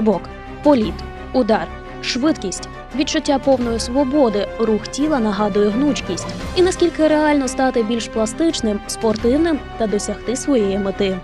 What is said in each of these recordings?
стрибок, політ, удар, швидкість, відчуття повної свободи, рух тіла нагадує гнучкість, і наскільки реально стати більш пластичним, спортивним та досягти своєї мети.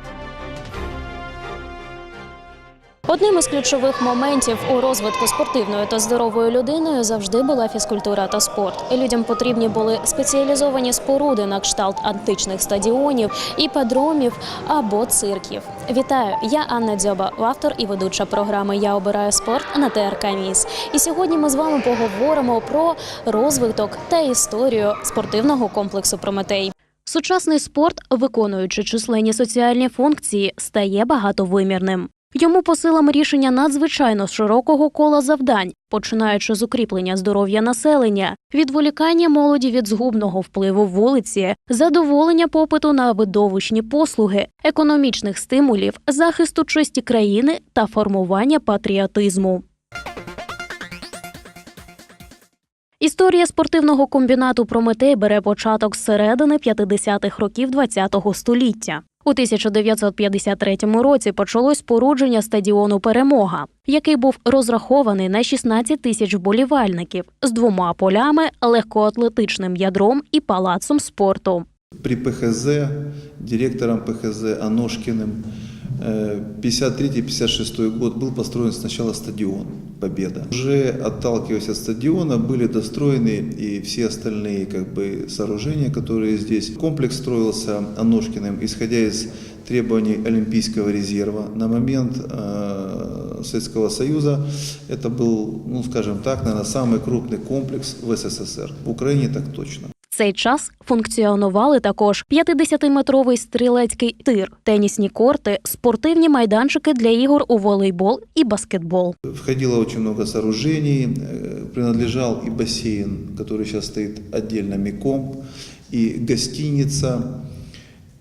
Одним із ключових моментів у розвитку спортивної та здорової людиною завжди була фізкультура та спорт. Людям потрібні були спеціалізовані споруди на кшталт античних стадіонів, іпподромів або цирків. Вітаю! Я Анна Дзьоба, автор і ведуча програми Я обираю спорт на ТРК Міс. І сьогодні ми з вами поговоримо про розвиток та історію спортивного комплексу Прометей. Сучасний спорт, виконуючи численні соціальні функції, стає багатовимірним. Йому по силам рішення надзвичайно широкого кола завдань, починаючи з укріплення здоров'я населення, відволікання молоді від згубного впливу вулиці, задоволення попиту на видовищні послуги, економічних стимулів, захисту честі країни та формування патріотизму. Історія спортивного комбінату Прометей бере початок з середини 50-х років ХХ століття. У 1953 році почалось спорудження стадіону Перемога, який був розрахований на 16 тисяч вболівальників з двома полями, легкоатлетичним ядром і палацом спорту. При ПХЗ, директором ПХЗ Аношкиным, э, 53-56 год был построен сначала стадион «Победа». Уже отталкиваясь от стадиона, были достроены и все остальные как бы, сооружения, которые здесь. Комплекс строился Аношкиным, исходя из требований Олимпийского резерва. На момент э, Советского Союза это был, ну скажем так, наверное, самый крупный комплекс в СССР. В Украине так точно. В цей час функціонували також 50-метровий стрілецький тир, тенісні корти, спортивні майданчики для ігор у волейбол і баскетбол. Входило очень много сооружений, э, принадлежал и бассейн, который сейчас стоит отдельно МИКом, и гостиница,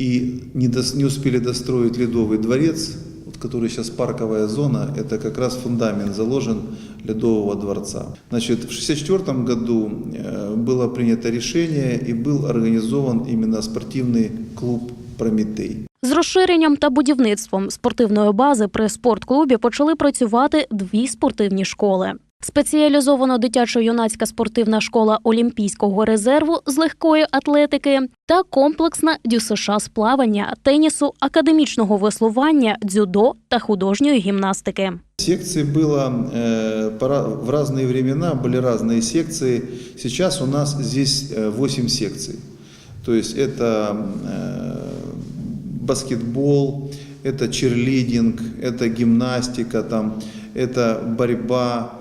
и не, дос- не успели достроить Ледовый дворец, вот, который сейчас парковая зона, это как раз фундамент заложен Ледового дворца. Значит, в 1964 году э, было принято решение и был организован именно спортивный клуб «Прометей». З розширенням та будівництвом спортивної бази при спортклубі почали працювати дві спортивні школи. Спеціалізовано дитячо-юнацька спортивна школа Олімпійського резерву з легкої атлетики та комплексна ДЮСШ з плавання, тенісу, академічного веслування, дзюдо та художньої гімнастики. Секций было э, пора- в разные времена, были разные секции. Сейчас у нас здесь э, 8 секций. То есть это э, баскетбол, это черлидинг, это гимнастика, там, это борьба,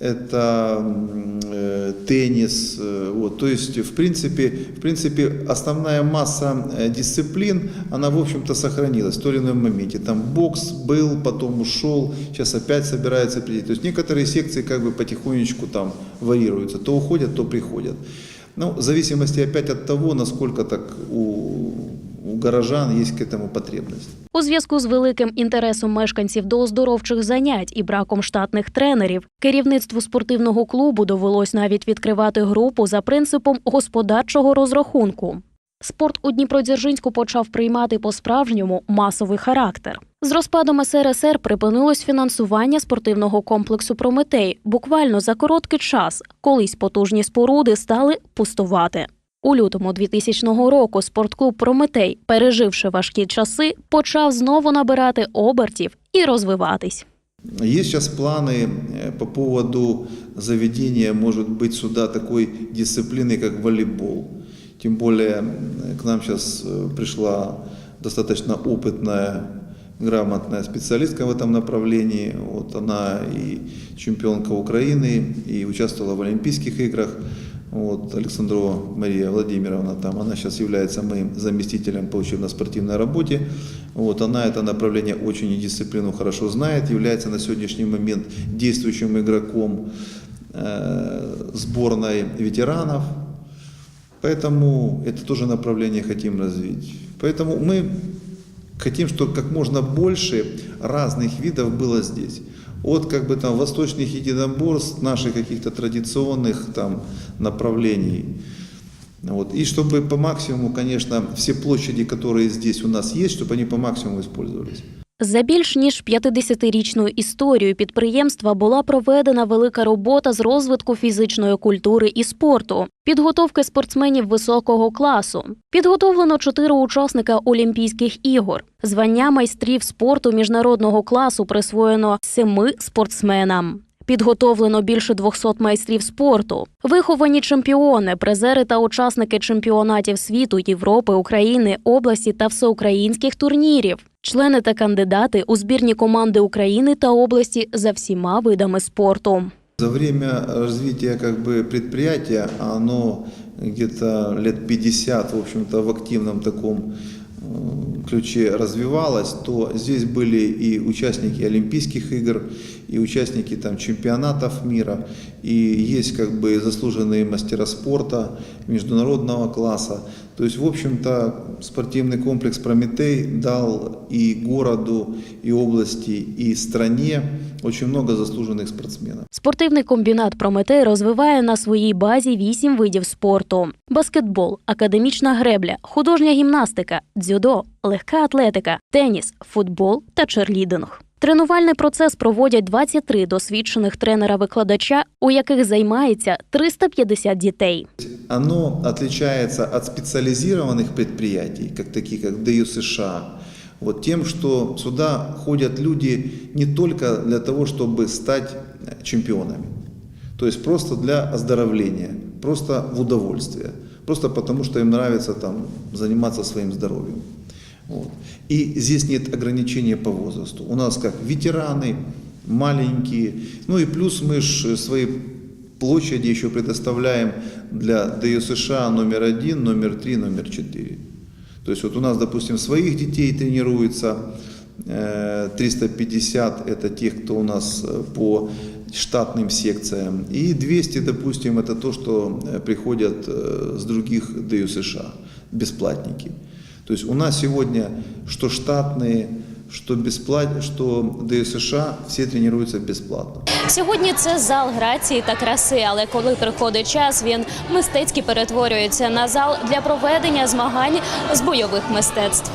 это м, э, теннис. э, Вот. То есть, в принципе, в принципе, основная масса э, дисциплин, она, в общем-то, сохранилась в том или ином моменте. Там бокс был, потом ушел, сейчас опять собирается прийти. То есть, некоторые секции как бы потихонечку там варьируются. То уходят, то приходят. Ну, в зависимости опять от того, насколько так у, у горожан есть к этому потребность. У зв'язку з великим інтересом мешканців до оздоровчих занять і браком штатних тренерів, керівництву спортивного клубу довелось навіть відкривати групу за принципом господарчого розрахунку. Спорт у Дніпродзержинську почав приймати по-справжньому масовий характер. З розпадом СРСР припинилось фінансування спортивного комплексу Прометей буквально за короткий час, колись потужні споруди стали пустувати. У лютому 2000 року спортклуб Прометей, переживши важкі часи, почав знову набирати обертів і розвиватись. Есть сейчас планы э, по поводу заведения, может быть, сюда такой дисциплины, как волейбол. Тем более э, к нам сейчас пришла достаточно опытная, грамотная специалистка в этом направлении. Вот она и чемпионка Украины, и участвовала в Олимпийских играх. Вот, Александрова Мария Владимировна, там, она сейчас является моим заместителем по учебно-спортивной работе. Вот, она это направление очень и дисциплину хорошо знает, является на сегодняшний момент действующим игроком э, сборной ветеранов. Поэтому это тоже направление хотим развить. Поэтому мы хотим, чтобы как можно больше разных видов было здесь. От как бы там восточных единоборств, наших каких-то традиционных там направлений. Вот. И чтобы по максимуму, конечно, все площади, которые здесь у нас есть, чтобы они по максимуму использовались. За більш ніж 50-річною історією підприємства була проведена велика робота з розвитку фізичної культури і спорту, підготовки спортсменів високого класу. Підготовлено чотири учасника Олімпійських ігор. Звання майстрів спорту міжнародного класу присвоєно семи спортсменам. Підготовлено більше 200 майстрів спорту, виховані чемпіони, призери та учасники чемпіонатів світу, Європи, України, області та всеукраїнських турнірів, члени та кандидати у збірні команди України та області за всіма видами спорту. За время развития как бы предприятия, оно где-то лет 50, в общем-то, в активном таком ключе развивалось, то здесь были и участники Олимпийских игр, и участники там чемпионатов мира, и есть как бы заслуженные мастера спорта международного класса. То есть, в общем-то, спортивный комплекс «Прометей» дал и городу, и области, и стране очень много заслуженных спортсменов. Спортивний комбінат Прометей розвиває на своїй базі вісім видів спорту: баскетбол, академічна гребля, художня гімнастика, дзюдо, легка атлетика, теніс, футбол та черлідинг. Тренувальний процес проводять 23 досвідчених тренера-викладача, у яких займається 350 дітей. Оно отличается от специализированных предприятий, как таких как ДЮ США, вот тем, что сюда ходят люди не только для того, чтобы стать чемпионами, то просто для оздоровления, просто в удовольствие, просто потому, что им нравится там заниматься своим здоровьем. Вот. И здесь нет ограничения по возрасту. У нас как ветераны, маленькие, ну и плюс мы ж свои площади еще предоставляем для ДЮ номер один, номер три, номер четыре. То есть вот у нас, допустим, своих детей тренируется э, 350, это тех, кто у нас э, по штатным секциям, и 200, допустим, это то, что э, приходят э, с других ДЮ бесплатники. То есть у нас сегодня что штатные, что бесплатные, что ДЮ США, все тренируются бесплатно. Сьогодні це зал грації та краси, але коли приходить час, він мистецьки перетворюється на зал для проведення змагань з бойових мистецтв.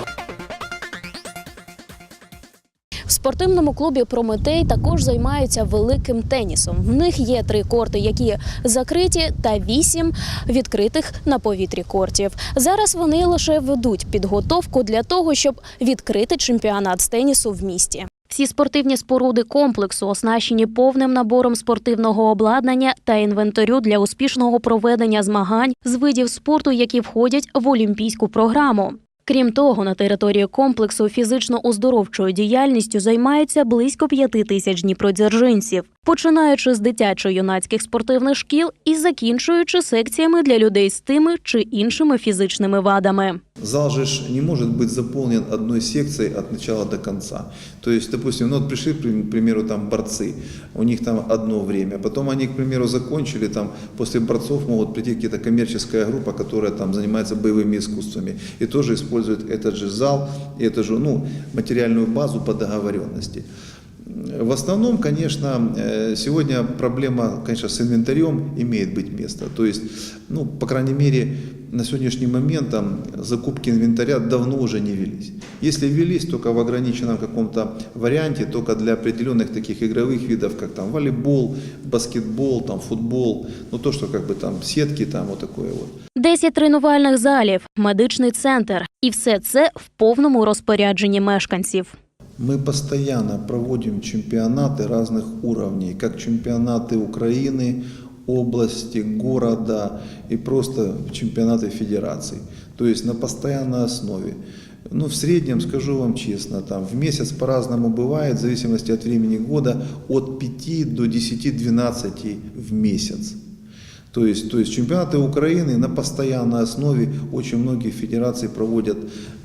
Спортивному клубі Прометей також займаються великим тенісом. В них є три корти, які закриті, та вісім відкритих на повітрі кортів. Зараз вони лише ведуть підготовку для того, щоб відкрити чемпіонат з тенісу в місті. Всі спортивні споруди комплексу оснащені повним набором спортивного обладнання та інвентарю для успішного проведення змагань з видів спорту, які входять в олімпійську програму. Крім того, на території комплексу фізично-оздоровчою діяльністю займається близько п'яти тисяч дніпродзержинців, починаючи з дитячо-юнацьких спортивних шкіл і закінчуючи секціями для людей з тими чи іншими фізичними вадами. Зал же не может быть заполнен одной секцией от начала до конца. То есть, допустим, ну вот пришли, к примеру, там борцы, у них там одно время, потом они, к примеру, закончили, там после борцов могут прийти какая-то коммерческая группа, которая там занимается боевыми искусствами и тоже использует этот же зал и эту же, ну, материальную базу по договоренности. В основном, конечно, э, сегодня проблема, конечно, с инвентарем имеет быть место. То есть, ну, по крайней мере, на сегодняшний момент там закупки инвентаря давно уже не велись. Если велись, только в ограниченном каком-то варианте, только для определенных таких игровых видов, как там волейбол, баскетбол, там футбол, ну то, что как бы там сетки, там вот такое вот. 10 тренувальних залів, медичний центр, і все це в повному розпорядженні мешканців. Мы постоянно проводим чемпионаты разных уровней, как чемпионаты Украины, области, города и просто чемпионаты федераций. То есть на постоянной основе. Ну, в среднем, скажу вам честно, там в месяц по-разному бывает, в зависимости от времени года, от 5 до 10-12 в месяц. То есть, то есть чемпионаты Украины на постоянной основе очень многие федерации проводят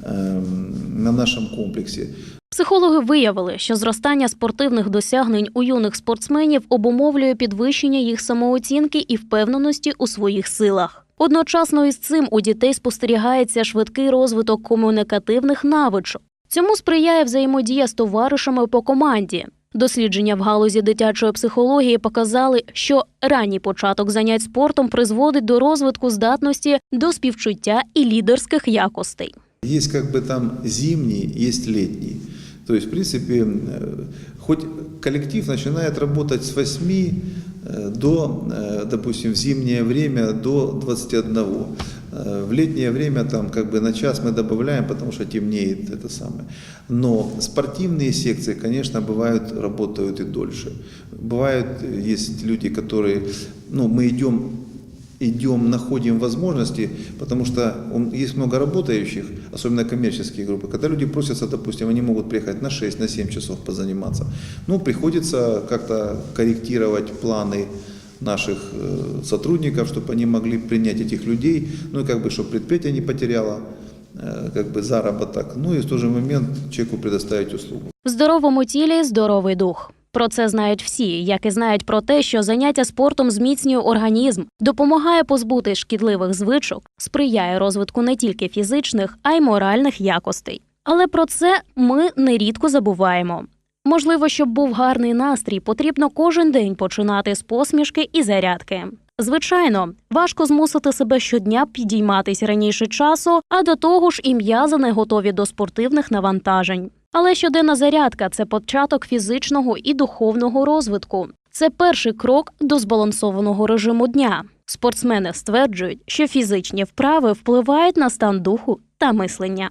эм, на нашем комплексе. Психологи виявили, що зростання спортивних досягнень у юних спортсменів обумовлює підвищення їх самооцінки і впевненості у своїх силах. Одночасно із цим у дітей спостерігається швидкий розвиток комунікативних навичок. Цьому сприяє взаємодія з товаришами по команді. Дослідження в галузі дитячої психології показали, що ранній початок занять спортом призводить до розвитку здатності до співчуття і лідерських якостей. Как бы там зимний, есть летний. То есть, в принципе, э, хоть коллектив начинает работать с 8 э, до, э, допустим, в зимнее время до 21. Э, В летнее время там как бы на час мы добавляем, потому что темнеет это самое. Но спортивные секции, конечно, бывают, работают и дольше. Бывают, есть люди, которые, ну, мы идем идем, находим возможности, потому что он- есть много работающих, особенно коммерческие группы, когда люди просятся, допустим, они могут приехать на 6, на 7 часов позаниматься. Ну, приходится как-то корректировать планы наших э, сотрудников, чтобы они могли принять этих людей, ну и как бы, чтобы предприятие не потеряло э, как бы заработок, ну и в тот же момент человеку предоставить услугу. Здоровому тілі здоровий дух. Про це знають всі, як і знають про те, що заняття спортом зміцнює організм, допомагає позбути шкідливих звичок, сприяє розвитку не тільки фізичних, а й моральних якостей. Але про це ми нерідко забуваємо. Можливо, щоб був гарний настрій, потрібно кожен день починати з посмішки і зарядки. Звичайно, важко змусити себе щодня підійматись раніше часу, а до того ж і м'язи не готові до спортивних навантажень. Але щоденна зарядка це початок фізичного і духовного розвитку. Це перший крок до збалансованого режиму дня. Спортсмени стверджують, що фізичні вправи впливають на стан духу та мислення.